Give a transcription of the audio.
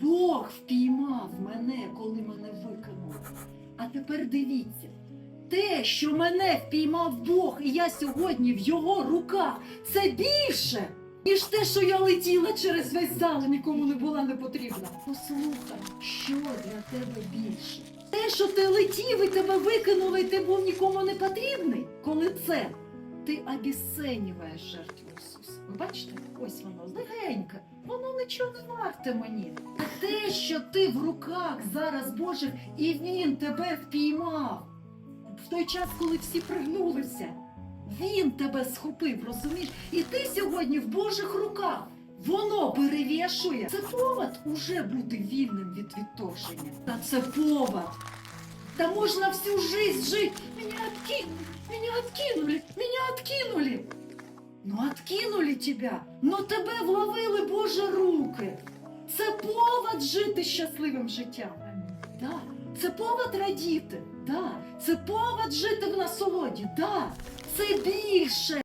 Бог впіймав мене, коли мене викинули. А тепер дивіться, те, що мене впіймав Бог, і я сьогодні в його руках, це більше, ніж те, що я летіла через весь зал і нікому не була не потрібна. Послухай, що для тебе більше? Те, що ти летів і тебе викинули, і ти був нікому не потрібний, коли це ти обіценюєш жертву Ісуса. Ви бачите? Ось воно легеньке. Воно нічого не варте мені. Те, що ти в руках зараз Божих, і Він тебе впіймав. В той час, коли всі пригнулися, Він тебе схопив, розумієш? І ти сьогодні в Божих руках. Воно перевішує. Це повод уже бути вільним від відторження. Та це повод. Та можна всю жизнь жить. Меня откинули, меня откинули, меня откинули. Ну, откинули тебя, но тебе вловили Божі руки. Повод жити щасливим життям. Да. Це повод радіти. Да. Це повод жити в насолоді. Да. Це більше.